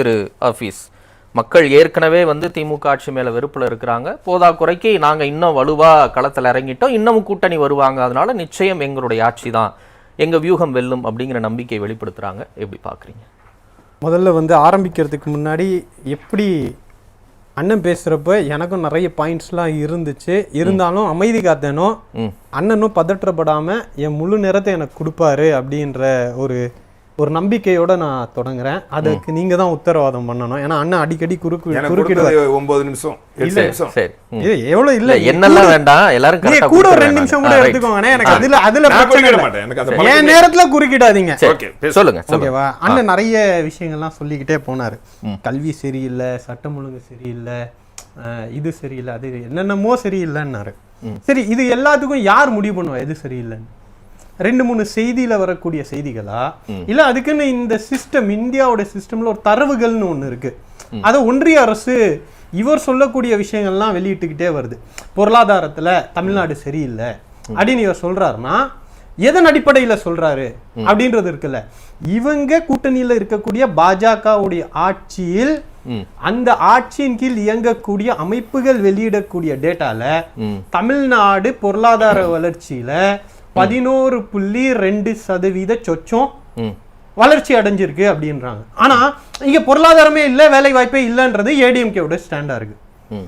திரு ஹஃபீஸ். மக்கள் ஏற்கனவே வந்து திமுக ஆட்சி மேல வெறுப்புல இருக்கிறாங்க. போதா குறைக்கு நாங்க இன்னும் வலுவா களத்துல இறங்கிட்டோம். இன்னமும் கூட்டணி வருவாங்க. அதனால நிச்சயம் எங்களுடைய ஆட்சி தான் எங்க வியூகம் வெல்லும் அப்படிங்கிற நம்பிக்கையை வெளிப்படுத்துறாங்க. எப்படி பாக்குறீங்க? முதல்ல வந்து ஆரம்பிக்கிறதுக்கு முன்னாடி எப்படி அண்ணன் பேசுகிறப்ப எனக்கும் நிறைய பாயிண்ட்ஸ்லாம் இருந்துச்சு. இருந்தாலும் அமைதி காத்தேனோ ம். அண்ணனும் பதற்றப்படாமல் என் முழு நேரத்தை எனக்கு கொடுப்பாரு அப்படின்ற ஒரு ஒரு நம்பிக்கையோட நான் தொடங்குறேன். அதுக்கு நீங்க தான் உத்தரவாதம் பண்ணணும். ஏன்னா அண்ணன் அடிக்கடி குறுக்கு குறுக்கிடுவார். ஒன்பது நிமிஷம் சரி. இது எவ்வளவு இல்ல. இல்ல என்னெல்லாம் வேண்டாம் எல்லாரும் நீங்க கூட ஒரு ரெண்டு நிமிஷம் கூட. எடுத்துக்கோங்க. எனக்கு அதுல அதுல பிரச்சனை இல்ல. மாட்டேன். எனக்கு என் நேரத்துல குறுக்கிடாதீங்க. சொல்லுங்க ஓகேவா? அண்ணன் நிறைய விஷயங்கள்லாம் சொல்லிக்கிட்டே போனாரு. கல்வி சரியில்லை சட்டம் ஒழுங்கு சரியில்லை இது சரியில்லை அது என்னென்னமோ சரியில்லைன்னாரு. சரி இது எல்லாத்துக்கும் யார் முடிவு பண்ணுவா? எது சரியில்லைன்னு? ரெண்டு மூணு செய்தியில வரக்கூடிய செய்திகளா? இல்ல அதுக்குன்னு இந்த சிஸ்டம் இந்தியாவோட சிஸ்டம்ல ஒரு தரவுகள்னு ஒண்ணு இருக்கு. அதை ஒன்றிய அரசு இவர் சொல்லக்கூடிய விஷயங்கள்லாம் வெளியிட்டுக்கிட்டே வருது. பொருளாதாரத்துல தமிழ்நாடு சரியில்லை அப்படின்னு இவர் சொல்றாருன்னா எதன் அடிப்படையில சொல்றாரு அப்படின்றது இருக்குல்ல. இவங்க கூட்டணியில இருக்கக்கூடிய பாஜகவுடைய ஆட்சியில் அந்த ஆட்சியின் கீழ் இயங்கக்கூடிய அமைப்புகள் வெளியிடக்கூடிய டேட்டால. தமிழ்நாடு பொருளாதார வளர்ச்சியில பதினோரு புள்ளி ரெண்டு சதவீத சொச்சம் வளர்ச்சி அடைஞ்சிருக்கு அப்படின்றாங்க. ஆனா இங்க பொருளாதாரமே இல்ல வேலை வாய்ப்பே இல்லைன்றது ஏடிஎம்கேவோட ஸ்டாண்டா இருக்கு. ம்.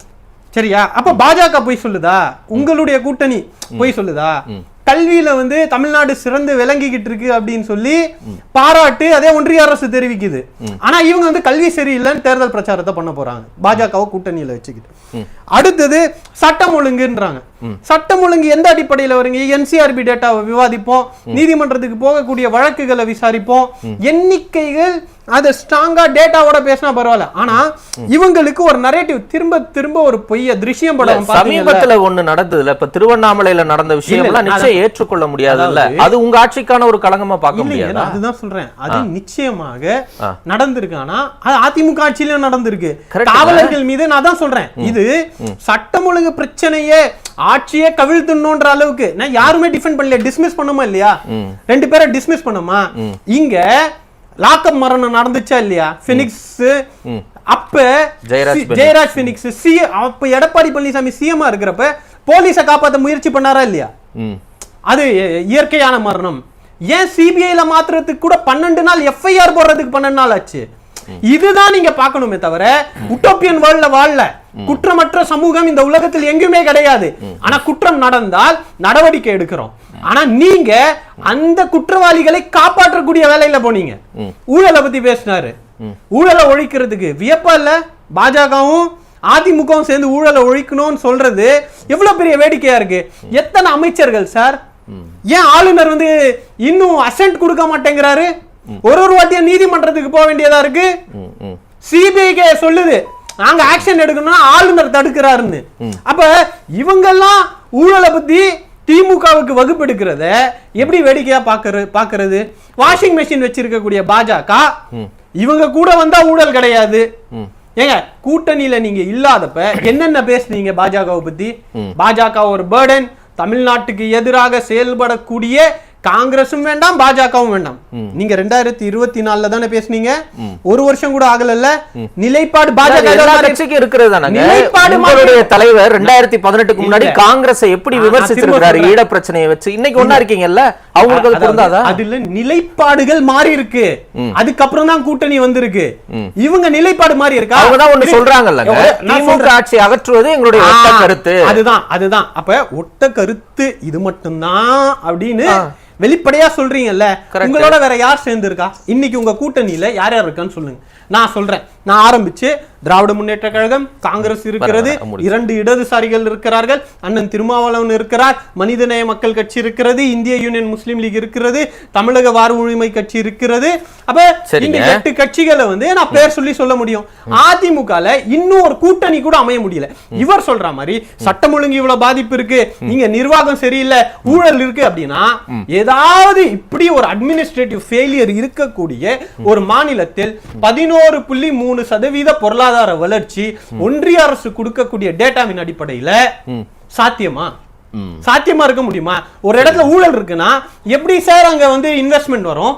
சரியா? அப்ப பாஜக போய் சொல்லுதா? உங்களுடைய கூட்டணி போய் சொல்லுதா? கல்வியில வந்து தமிழ்நாடு சிறந்து விளங்கிக்கிட்டு இருக்கு அப்படின்னு சொல்லி பாராட்டு அதே ஒன்றிய அரசு தெரிவிக்குது. ஆனா இவங்க வந்து கல்வி சரியில்லைன்னு தேர்தல் பிரச்சாரத்தை பண்ண போறாங்க. பாஜகவை கூட்டணியில வச்சுக்கிட்டு. அடுத்தது சட்டம் ஒழுங்குன்றாங்க. சட்டம் ஒழுங்கு எந்த அடிப்படையில வருங்க? என்சிஆர்பி டேட்டாவை விவாதிப்போம். நீதிமன்றத்துக்கு போகக்கூடிய வழக்குகளை விசாரிப்போம். எண்ணிக்கைகள் அது ஸ்ட்ராங்கா டேட்டாவோட பேசினா பரவாயில்ல. ஆனா இவங்களுக்கு ஒரு நரேட்டிவ் திரும்ப திரும்ப ஒரு பொய்ய திருஷ்யம் படம்? சமீபத்துல ஒண்ணு நடந்ததுல இப்ப திருவண்ணாமலையில நடந்த விஷயம் எல்லாம் நிச்சயம் ஏற்றுக்கொள்ள முடியாது அது உங்க ஆட்சிக்கான ஒரு களங்கமா பார்க்க முடியாதா? அதுதான் சொல்றேன். அது நிச்சயமாக. நடந்திருக்கு. ஆனா அது அதிமுக ஆட்சியிலும் நடந்திருக்கு. காவலர்கள் மீது நான் தான் சொல்றேன். இது சட்டம் ஒழுங்கு பிரச்சனையே ஆட்சியே கவிழ்த்துணுன்ற அளவுக்கு. நான் யாருமே டிஃபெண்ட் பண்ணல டிஸ்மிஸ் பண்ணுமா இல்லையா? ரெண்டு பேரை டிஸ்மிஸ் பண்ணுமா இங்க லாக்அப் மரணம் நடந்துச்சா இல்லையா? பினிக்ஸ் அப்ப ஜெயராஜ் பெனிக்ஸ். சி அப்ப எடப்பாடி பழனிசாமி சிஎம்மா இருக்கிறப்ப போலீஸை காப்பாத்த முயற்சி பண்ணாரா இல்லையா? அது இயற்கையான மரணம். ஏன் சிபிஐல மாத்துறதுக்கு கூட பன்னெண்டு நாள் எஃப்ஐஆர் போடுறதுக்கு பன்னெண்டு நாள் ஆச்சு? இதுதான் நீங்க பார்க்கணுமே தவிர உட்டோப்பியன் வேர்ல்ட்ல வாழல. குற்றமற்ற சமூகம் இந்த உலகத்தில் எங்குமே கிடையாது. ஆனா குற்றம் நடந்தால் நடவடிக்கை எடுக்கிறோம். ஆனா நீங்க அந்த குற்றவாளிகளை காப்பாற்றக்கூடிய வேலையில போனீங்க. ஊழலை பத்தி பேசினாரு. ஊழலை ஒழிக்கிறதுக்கு வியப்பா இல்ல? பாஜகவும் அதிமுகவும் சேர்ந்து ஊழலை ஒழிக்கணும்னு சொல்றது எவ்வளவு பெரிய வேடிக்கையா இருக்கு. எத்தனை அமைச்சர்கள் சார்? ஏன் ஆளுநர் வந்து இன்னும் அசென்ட் கொடுக்க மாட்டேங்கிறாரு? ஒரு ஒரு வாட்டியும் நீதிமன்றத்துக்கு போக வேண்டியதா இருக்கு? சிபிஐக்கு சொல்லுது. நாங்க ஆக்ஷன் எடுக்கணும்னா ஆளுநர் தடுக்கிறாருன்னு. அப்ப இவங்கெல்லாம் ஊழலை பத்தி திமுகவுக்கு வகுப்பு எடுக்கிறத எப்படி வேடிக்கையா பாக்குறது பாக்குறது வாஷிங் மெஷின் வச்சிருக்கக்கூடிய பாஜக இவங்க கூட வந்தா ஊழல் கிடையாது. ஏங்க கூட்டணியில நீங்க இல்லாதப்ப என்னென்ன பேசுனீங்க பாஜகவை பத்தி? பாஜக ஒரு பேர்டன் தமிழ்நாட்டுக்கு எதிராக செயல்படக்கூடிய காங்கிரஸும் வேண்டாம் பாஜகவும் வேண்டாம். நீங்க ரெண்டாயிரத்தி இருபத்தி நாலுல தானே பேசுனீங்க? ஒரு வருஷம் கூட ஆகலல்ல. நிலைப்பாடு பாஜக இருக்கிறது நிலைப்பாடு தலைவர் ரெண்டாயிரத்தி பதினெட்டுக்கு முன்னாடி. காங்கிரஸை எப்படி திரும்ப ஈழ பிரச்சனையை வச்சு. இன்னைக்கு ஒண்ணா இருக்கீங்கல்ல? அவங்களுக்கு அது பொருந்தாதா? அதுல நிலைப்பாடுகள் மாறி இருக்கு. அதுக்கப்புறம் தான் கூட்டணி வந்திருக்கு. இவங்க நிலைப்பாடு மாறி இருக்கா? அவங்க தான் ஒண்ணு சொல்றாங்கல்லங்க. நான் திமுக. ஆட்சி அகற்றுவது எங்களுடைய கருத்து. அதுதான் அதுதான். அப்ப ஒட்ட கருத்து இது மட்டும்தான் அப்படின்னு வெளிப்படையா சொல்றீங்கல்ல. உங்களோட வேற யார் சேர்ந்து இருக்கா இன்னைக்கு உங்க கூட்டணியில யார் யார் இருக்கான்னு சொல்லுங்க. நான் சொல்றேன். நான் ஆரம்பிச்சு திராவிட முன்னேற்ற கழகம் காங்கிரஸ் இருக்கிறது. இரண்டு இடதுசாரிகள் இருக்கிறார்கள். அண்ணன் திருமாவளவன் இருக்கிறார் மனிதநேய மக்கள் கட்சி இருக்கிறது இந்திய யூனியன் முஸ்லீம் லீக் இருக்கிறது தமிழக வார உரிமை கட்சி இருக்கிறது. அப்ப. இந்த எட்டு கட்சிகளை வந்து நான் பேர் சொல்லி சொல்ல முடியும். அதிமுகல இன்னும் ஒரு கூட்டணி கூட அமைய முடியல. இவர் சொல்ற மாதிரி சட்டம் ஒழுங்கு இவ்வளவு பாதிப்பு இருக்கு. நீங்க நிர்வாகம் சரியில்லை ஊழல் இருக்கு அப்படின்னா ஏதாவது இப்படி ஒரு அட்மினிஸ்ட்ரேட்டிவ் ஃபெயிலியர் இருக்கக்கூடிய ஒரு மாநிலத்தில் பதினோரு புள்ளி மூணு சதவீத பொருளாதார வளர்ச்சி ஒன்றிய அரசு கொடுக்கக்கூடிய டேட்டாவின் அடிப்படையில சாத்தியமா? சாத்தியமா இருக்க முடியுமா? ஒரு இடத்துல ஊழல் இருக்குன்னா எப்படி சார் அங்க வந்து இன்வெஸ்ட்மெண்ட் வரும்.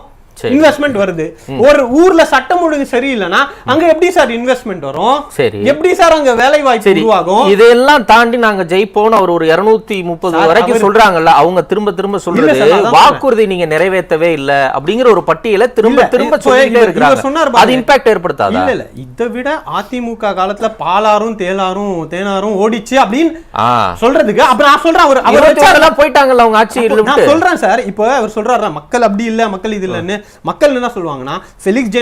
இன்வெஸ்ட்மெண்ட் வருது. ஒரு ஊர்ல சட்டம் ஒழுங்கு சரியில்லைன்னா அங்க எப்படி சார் இன்வெஸ்ட்மெண்ட் வரும்? சரி. எப்படி சார் அங்க வேலை வாய்ப்பு உருவாகும்? இதெல்லாம் தாண்டி நாங்க ஜெயிப்போம்னு அவர் ஒரு 230 முப்பது வரைக்கும் சொல்றாங்கல்ல அவங்க திரும்ப திரும்ப சொல்றது வாக்குறுதி நீங்க நிறைவேற்றவே இல்ல அப்படிங்கிற ஒரு பட்டியலை திரும்ப திரும்ப சொல்லிட்டே சொன்னார் அது. இம்பாக்ட் ஏற்படுத்தாதா? இல்ல இல்ல. இதை விட அதிமுக காலத்துல பாலாரும் தேலாரும் தேனாரும் ஓடிச்சு அப்படின்னு சொல்றதுக்கு அப்புறம் நான் சொல்றேன் அவர் அவர் போயிட்டாங்கல்ல அவங்க ஆட்சி நான் சொல்றேன் சார். இப்போ அவர் சொல்றாரு மக்கள் அப்படி இல்ல மக்கள் இது இல்லைன்னு. மக்கள் என்ன சொல்லுவாங்கன்னா ஃபெலிக்ஸ்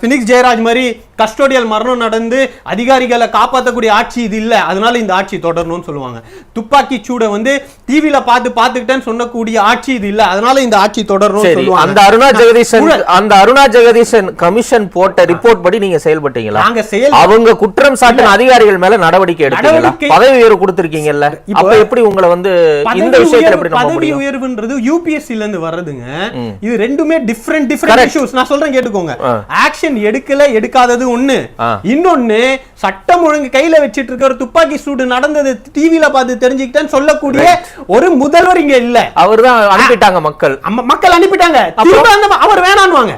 ஃபினிக்ஸ் ஜெயராஜ் மாதிரி கஸ்டோடியல் மரணம் நடந்து அதிகாரிகளை காப்பாற்றக்கூடிய ஆட்சி இது இல்ல. அதனால இந்த ஆட்சி தொடரணும்னு சொல்லுவாங்க. துப்பாக்கி சூட வந்து டிவில பார்த்து பார்த்துக்கிட்டேன்னு சொன்னக்கூடிய ஆட்சி இது இல்ல. அதனால இந்த ஆட்சி சொல்லுவாங்க. அந்த அருணா ஜெகதீசன். அந்த அருணா ஜெகதீசன் கமிஷன் போட்ட ரிப்போர்ட் படி நீங்க செயல்பட்டீங்களா? நாங்க செயல் அவங்க குற்றம் சாட்டின அதிகாரிகள் மேல நடவடிக்கை எடுத்தீங்களா? பதவி உயர்வு கொடுத்திருக்கீங்கல்ல. இப்போ அப்ப எப்படி உங்களை வந்து இந்த விஷயத்துல பதவி உயர்வுன்றது யூபிஎஸ்சி ல இருந்து வர்றதுங்க. இது ரெண்டுமே டிஃபரெண்ட் டிஃபரெண்ட். இஷ்யூஸ் நான் சொல்றேன் கேட்டுக்கோங்க. ஆக்ஷன் எடுக்கல எடுக்காதது ஒண்ணு. இன்னொன்னு சட்டம் ஒழுங்கு கையில வச்சிட்டு இருக்க ஒரு துப்பாக்கி சூடு நடந்தது டிவில பார்த்து தெரிஞ்சுக்கிட்டேன்னு சொல்லக்கூடிய ஒரு முதல்வர் இங்க இல்ல. அவர்தான் அனுப்பிட்டாங்க மக்கள். மக்கள் அனுப்பிட்டாங்க. அவர் வேணான்னுவாங்க.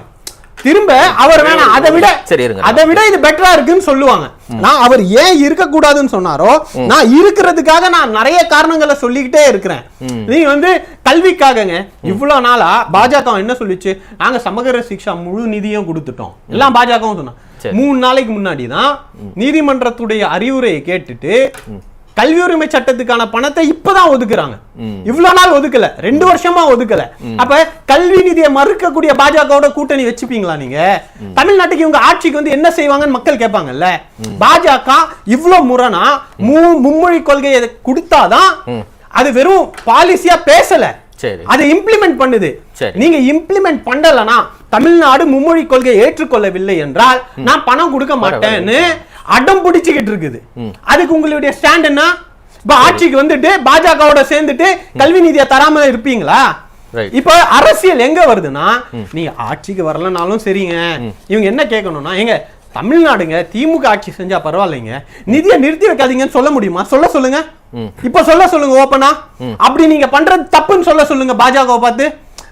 திரும்ப அவர் வேணாம் அதை விட சரி. அதை விட இது பெட்டரா இருக்குன்னு சொல்லுவாங்க. நான் அவர் ஏன் இருக்க கூடாதுன்னு சொன்னாரோ நான் இருக்கிறதுக்காக நான் நிறைய காரணங்களை சொல்லிக்கிட்டே இருக்கிறேன். நீங்க வந்து கல்விக்காகங்க. இவ்வளவு நாளா பாஜக என்ன சொல்லிச்சு? நாங்க சமகர சிக்ஷா முழு நிதியும் கொடுத்துட்டோம். எல்லாம் பாஜகவும் சரி. மூணு நாளைக்கு முன்னாடி தான் நீதிமன்றத்துடைய அறிவுரையை கேட்டுட்டு கல்வி உரிமை சட்டத்துக்கான பணத்தை இப்பதான் ஒதுக்குறாங்க. இவ்வளவு நாள் ஒதுக்கல. ரெண்டு வருஷமா ஒதுக்கல. அப்ப கல்வி நிதியை மறுக்கக்கூடிய பாஜகவோட கூட்டணி வச்சுப்பீங்களா நீங்க? தமிழ்நாட்டுக்கு இவங்க ஆட்சிக்கு வந்து என்ன செய்வாங்கன்னு மக்கள் கேட்பாங்கல்ல? பாஜக இவ்வளவு முரணா மூ- மும்மொழி கொள்கையை கொடுத்தாதான் அது வெறும் பாலிசியா பேசல. அதை இம்ப்ளிமெண்ட் பண்ணுது. நீங்க இம்ப்ளிமெண்ட் பண்ணலனா தமிழ்நாடு மும்மொழி கொள்கையை ஏற்றுக்கொள்ளவில்லை என்றால் நான் பணம் கொடுக்க மாட்டேன்னு அடம் பிடிச்சுக்கிட்டு இருக்குது. அதுக்கு உங்களுடைய ஸ்டாண்ட் என்ன? இப்ப ஆட்சிக்கு வந்துட்டு பாஜகவோட சேர்ந்துட்டு கல்வி நிதியை தராம இருப்பீங்களா. இப்ப அரசியல் எங்க வருதுன்னா நீங்க ஆட்சிக்கு வரலனாலும் சரிங்க. இவங்க என்ன கேட்கணும்னா எங்க தமிழ்நாடுங்க திமுக ஆட்சி செஞ்சா பரவாயில்லைங்க. நிதியை நிறுத்தி வைக்காதீங்கன்னு சொல்ல முடியுமா? சொல்ல சொல்லுங்க. இப்ப சொல்ல சொல்லுங்க ஓப்பனா அப்படி நீங்க பண்றது தப்புன்னு சொல்ல சொல்லுங்க பாஜகவை பார்த்து.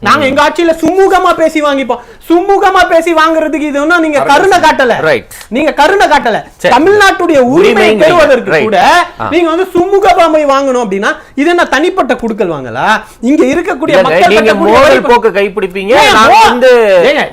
நாங்க எங்க ஆட்சியில சுமூகமா பேசி வாங்கிப்போம். சுமூகமா பேசி வாங்குறதுக்கு இது ஒண்ணும் நீங்க கருணை காட்டல. நீங்க கருணை காட்டல. தமிழ்நாட்டுடைய உரிமைங்கிறீங்க. பெறுவதற்கு. கூட. நீங்க வந்து சுமூகமா வாங்கணும் அப்படின்னா இது என்ன தனிப்பட்ட குடுக்கல் வாங்கலா இங்க இருக்கக்கூடிய மக்கள் போக்கு கைப்பிடிப்பீங்க வந்து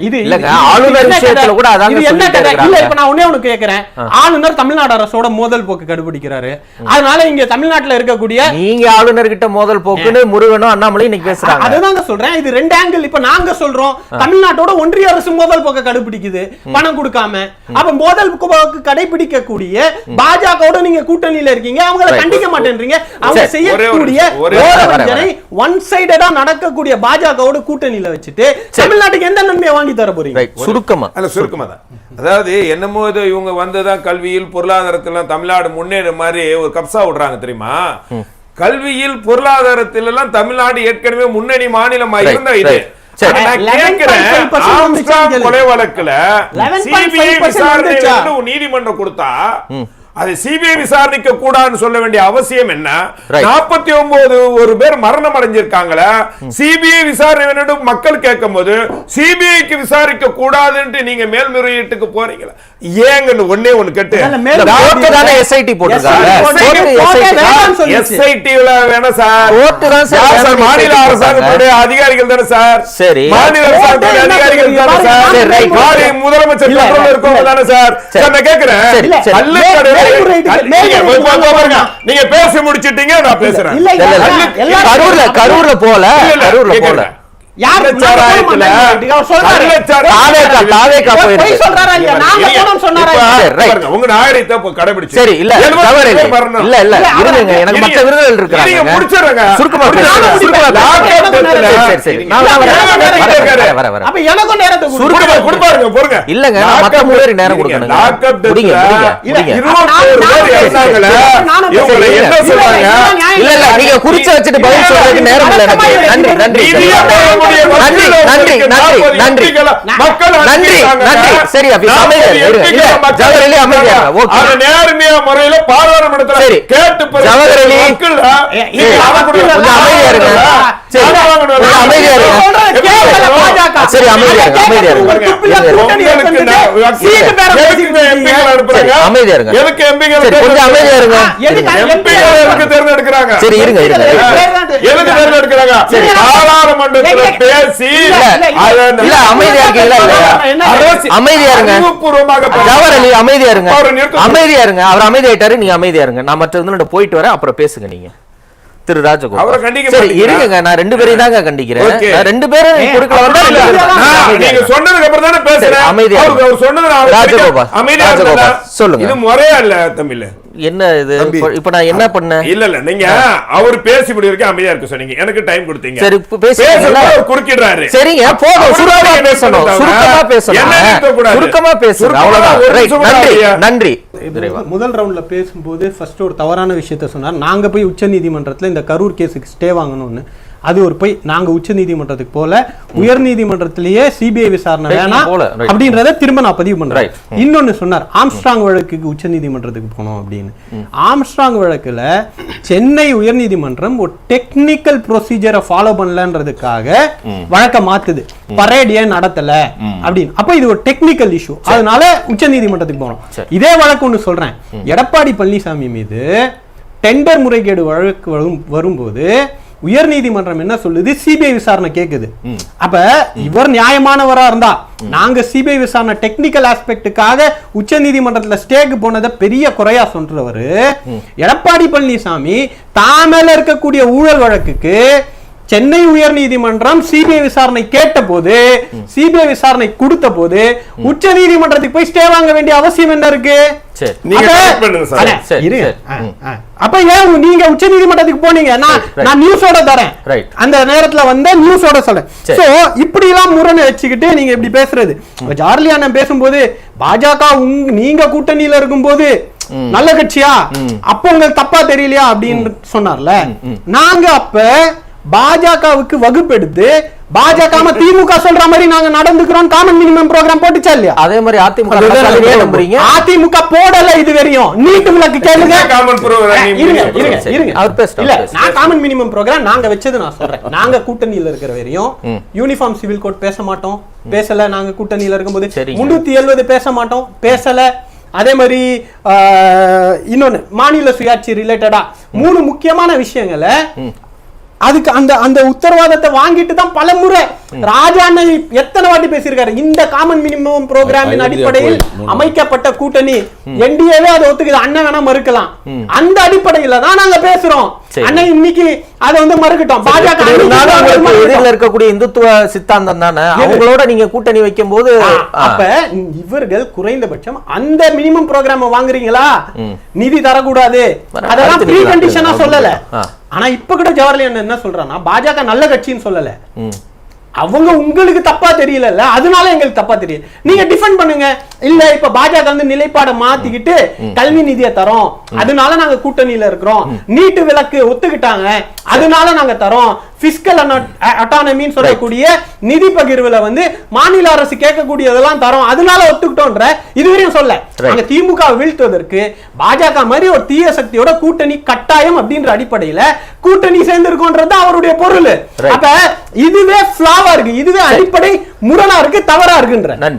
இது இல்லங்க ஆளுநர் விஷயத்துல? கூட அதாங்க இது என்ன கதை? இல்ல. இப்ப நான் ஒண்ணே ஒண்ணு கேக்குறேன் ஆளுநர் தமிழ்நாடு அரசோட மோதல் போக்கு கடைபிடிக்கிறாரு அதனால இங்க தமிழ்நாட்டுல இருக்கக்கூடிய நீங்க ஆளுநர் கிட்ட மோதல் போக்குன்னு முருகனும் அண்ணாமலையும் இன்னைக்கு பேசுறாங்க அதுதாங்க சொல்றேன் இது ரெண்டு ஆங்கிள் இப்ப நாங்க சொல்றோம் தமிழ்நாட்டோட ஒன்றிய அரசு மோதல் போக்க கடைபிடிக்குது பணம் கொடுக்காம. அப்ப மோதல் போக்கு கடைபிடிக்கக்கூடிய பாஜகவோட நீங்க கூட்டணியில இருக்கீங்க. அவங்கள. கண்டிக்க மாட்டேன்றீங்க. அவங்க செய்யக்கூடிய ஒன் சைடடா நடக்கக்கூடிய பாஜகவோட கூட்டணியில வச்சுட்டு தமிழ்நாட்டுக்கு எந்த நன்மையை வாங்கி தர போறீங்க? ரைட் சுருக்கமா. அல்ல சுருக்கமா தான். அதாவது என்னமோ இது இவங்க வந்ததான் கல்வியில் பொருளாதாரத்துல தமிழ்நாடு முன்னேற மாதிரி ஒரு கப்சா விடுறாங்க தெரியுமா? கல்வியில் பொருளாதாரத்தில் எல்லாம் தமிழ்நாடு ஏற்கனவே முன்னணி மாநிலமா Right, இருந்த இது. சரி. ஆனா நான் 11.5% கேட்கிறேன், வந்துச்சு ஆம்ஸ்ட்ராங் கேளு. கொலை வழக்குல 11.5% சிபிஐ விசாரணை வந்துச்சா? வந்து ஒரு நீதிமன்றம் கொடுத்தா அது சிபிஐ விசாரணைக்க கூடாதுன்னு சொல்ல வேண்டிய அவசியம் என்ன. நாற்பத்தி ஒன்பது ஒரு பேர் மரணம் அடைஞ்சிருக்காங்களே. சிபிஐ விசாரணை வேண்டும் மக்கள் கேட்கும் போது சிபிஐக்கு விசாரிக்க கூடாதுன்ட்டு நீங்க மேல்முறையீட்டுக்கு போறீங்களா. ஏங்கன்னு ஒண்ணே ஒண்ணு கேட்டு. எஸ்ஐடி போட்டிருக்காங்க. எஸ்ஐடில வேணா சார். மாநில SIT அரசாங்கத்துடைய அதிகாரிகள் தானே சார்? சரி. மாநில அரசாங்கத்துடைய அதிகாரிகள் தானே? சார்? முதலமைச்சர் இருக்கவங்க. தானே சார்? நான் கேக்குறேன் நீங்க பேசி முடிச்சிட்டீங்க நான் பேசுறேன். கரூர்ல கரூர்ல போல கரூர்ல போல உங்க நாகரிகத்தை கடைபிடிச்சு. சரி இல்ல தவறு இல்லை. இல்ல இருங்க எனக்கு மற்ற நீங்க- விருதுகள் நீங்க இருக்கிறாங்க முடிச்சிடுறேங்க. சுருக்கமா இல்லங்க மத்த மூணு நேரம் பேர் பேசுறேன். என்ன இல்ல, சொல்றாங்க? இல்ல, நியாயம் இல்ல இல்ல நீங்க குறிச்சு வச்சுட்டு பதில் சொல்றதுக்கு நேரம் இல்ல எனக்கு. நன்றி நன்றி. நன்றி நன்றி நன்றி நன்றி. சரி, அப்படி ஜவஹர் அலி அமைதியா. ஓகே. நேர்மையா முறையில பாராளுமன்றத்துல சரி. கேட்டு ஜவஹர் அலி. அமைதியா இருங்க. சரி. அமைதியா இருங்க. சரி அமைதியா இருங்க எதுக்கு கொஞ்சம் அமைதியா இருங்க. எதுக்கு இருங்க. MP களை எதுக்கு தேர்ந்தெடுக்கிறாங்க? சரி இருங்க இருங்க. எதுக்கு தேர்ந்தெடுக்கிறாங்க? சரி. பாராளுமன்றத்துல பேசி இல்ல, அமைதியா? அரசு- அமைதியா இருங்க. ஜவஹர் அலி அமைதியா இருங்க. அமைதியா இருங்க. அவர் அமைதியாயிட்டாரு நீங்க அமைதியா இருங்க. நான் மற்ற போயிட்டு வரேன் அப்புறம் பேசுங்க நீங்க. திரு அவரை ராஜகோபால் கண்டிக்க சரி? இருங்க நான் ரெண்டு பேரையும் தாங்க கண்டிக்கிறேன். நான் ரெண்டு பேரும் குறுக்கல வந்தா நீங்க. சொன்னதுக்கு அப்புறம் தானே பேசுறேன். அமைதியா. அவர் சொன்னது நான் ராஜகோபால், அமைதியா ராஜகோபால். சொல்லுங்க. இது முறையா இல்ல தமிழ். என்ன இது? இப்ப- நான் என்ன பண்ணேன்? இல்ல இல்ல நீங்க அவர் பேசி முடி வரைக்கும் அமைதியா இருக்க சொன்னீங்க. எனக்கு டைம் கொடுத்தீங்க. சரி, அவர் குறுக்கிடுறாரு. சரிங்க போதும். அவரு சுருக்கமா பேசணும்? சுருக்கமா பேசணும்? சுருக்கமா பேசுங்க சுருக்கமா அவ்வளவுதான். நன்றி? நன்றி. முதல் ரவுண்ட்ல பேசும்போது ஃபர்ஸ்ட் ஒரு தவறான விஷயத்த சொன்னார். நாங்க போய் உச்ச நீதிமன்றத்துல இந்த கரூர் கேஸுக்கு ஸ்டே வாங்கணும்னு. அது ஒரு போய். நாங்க உச்ச நீதிமன்றத்துக்கு போல உயர் நீதிமன்றத்திலேயே சிபிஐ விசாரணை வேணாம். அப்படின்றத திரும்ப நான் பதிவு பண்றேன். இன்னொன்னு சொன்னார் ஆம்ஸ்ட்ராங் வழக்குக்கு உச்ச நீதிமன்றத்துக்கு போனோம் அப்படின்னு. ஆம்ஸ்ட்ராங் வழக்குல சென்னை உயர் நீதிமன்றம் ஒரு டெக்னிக்கல் ப்ரொசீஜரை ஃபாலோ பண்ணலன்றதுக்காக வழக்க மாத்துது. பரேட் ஏன் நடத்தல அப்படின்னு. அப்ப இது ஒரு டெக்னிக்கல் இஷ்யூ அதனால உச்ச நீதிமன்றத்துக்கு போனோம். இதே வழக்கு ஒண்ணு சொல்றேன். எடப்பாடி பழனிசாமி மீது டெண்டர் முறைகேடு வழக்கு வரும் வரும்போது உயர் நீதிமன்றம் என்ன சொல்லுது? சிபிஐ விசாரணை கேக்குது. அப்ப இவர் நியாயமானவரா இருந்தா நாங்க சிபிஐ விசாரணை டெக்னிக்கல் ஆஸ்பெக்டுக்காக உச்ச நீதிமன்றத்துல ஸ்டேக்கு போனதை பெரிய குறையா சொல்றவரு எடப்பாடி பழனிசாமி தாமேல இருக்கக்கூடிய ஊழல் வழக்குக்கு சென்னை உயர் நீதிமன்றம் சிபிஐ விசாரணை கேட்ட போது சிபிஐ விசாரணை கொடுத்த போது உச்ச நீதிமன்றத்துக்கு போய் ஸ்டே வாங்க வேண்டிய அவசியம் என்ன இருக்கு? சரி. நீங்க அப்ப- ஏன் நீங்க உச்ச நீதிமன்றத்துக்கு போனீங்க? நான் Right. நான் நியூஸோட தரேன். அந்த நேரத்துல வந்த நியூஸோட சொல்றேன். சோ இப்படி எல்லாம் முரணை வச்சுக்கிட்டு நீங்க இப்படி பேசுறது. ஜார்லி அண்ணன் பேசும்போது பாஜக உங்க நீங்க கூட்டணியில இருக்கும்போது நல்ல கட்சியா? அப்ப உங்களுக்கு தப்பா தெரியலையா? அப்படின்னு சொன்னார்ல. நாங்க அப்ப பாஜகவுக்கு வகுப்பெடுத்து பாஜக திமுக சொல்ற மாதிரி நாங்க நடந்துக்கிறோம் காமன் மினிமம் ப்ரோக்ராம் போட்டுச்சா இல்லையா? அதே மாதிரி அதிமுக அதிமுக போடல இது வரையும். நீட்டு விளக்கு கேளுங்க. இருங்க இருங்க அவர் இல்ல. நான் காமன் மினிமம் ப்ரோக்ராம் நாங்க வச்சது நான் சொல்றேன். நாங்க கூட்டணியில இருக்கிற வரையும் யூனிஃபார்ம் சிவில் கோட் பேச மாட்டோம். பேசல நாங்க கூட்டணியில இருக்கும்போது. முன்னூத்தி எழுபது பேச மாட்டோம். பேசல. அதே மாதிரி இன்னொன்னு மாநில சுயாட்சி ரிலேட்டடா மூணு முக்கியமான விஷயங்களை அதுக்கு அந்த அந்த உத்தரவாதத்தை வாங்கிட்டு தான் பல முறை ராஜா அண்ணன் எத்தனை வாட்டி பேசியிருக்காரு? இந்த காமன் மினிமம் ப்ரோக்ராமின் அடிப்படையில். அமைக்கப்பட்ட கூட்டணி. என்டிஏவே அதை ஒத்துக்குது. அண்ணன் வேணா மறுக்கலாம். அந்த அடிப்படையில தான் நாங்க பேசுறோம். அண்ணன் இன்னைக்கு அதை வந்து மறுக்கட்டும். பாஜக. எதிரில் இருக்கக்கூடிய இந்துத்துவ சித்தாந்தம் தானே? அவங்களோட நீங்க கூட்டணி வைக்கும் போது அப்ப இவர்கள் குறைந்தபட்சம் அந்த மினிமம் ப்ரோக்ராம் வாங்குறீங்களா? நிதி தரக்கூடாது. அதெல்லாம் ப்ரீ கண்டிஷனா சொல்லல. ஆனா இப்ப கூட ஜவஹர்லால் என்ன சொல்றான்னா பாஜக நல்ல கட்சின்னு சொல்லல. அவங்க உங்களுக்கு தப்பா தெரியலல்ல அதனால எங்களுக்கு தப்பா தெரியும் நீங்க டிஃபெண்ட் பண்ணுங்க. இல்ல இப்ப பாஜக வந்து நிலைப்பாடை மாத்திக்கிட்டு கல்வி நிதியை தரோம். அதனால நாங்க கூட்டணியில இருக்கிறோம். நீட்டு விலக்கு ஒத்துக்கிட்டாங்க. அதனால நாங்க தரோம். பிசிக்கல் அட்டானமின்னு சொல்லக்கூடிய நிதி பகிர்வுல வந்து மாநில அரசு கேட்கக்கூடியதெல்லாம் தரோம். அதனால ஒத்துக்கிட்டோன்ற இதுவரையும் சொல்ல. அங்க திமுக வீழ்த்துவதற்கு பாஜக மாதிரி ஒரு தீய சக்தியோட கூட்டணி கட்டாயம் அப்படின்ற அடிப்படையில கூட்டணி சேர்ந்திருக்கோன்றது அவருடைய பொருள். அப்ப இதுவே ஃபிளாவா இருக்கு. இதுவே அடிப்படை முரணா இருக்கு தவறா இருக்குன்ற. நன்றி.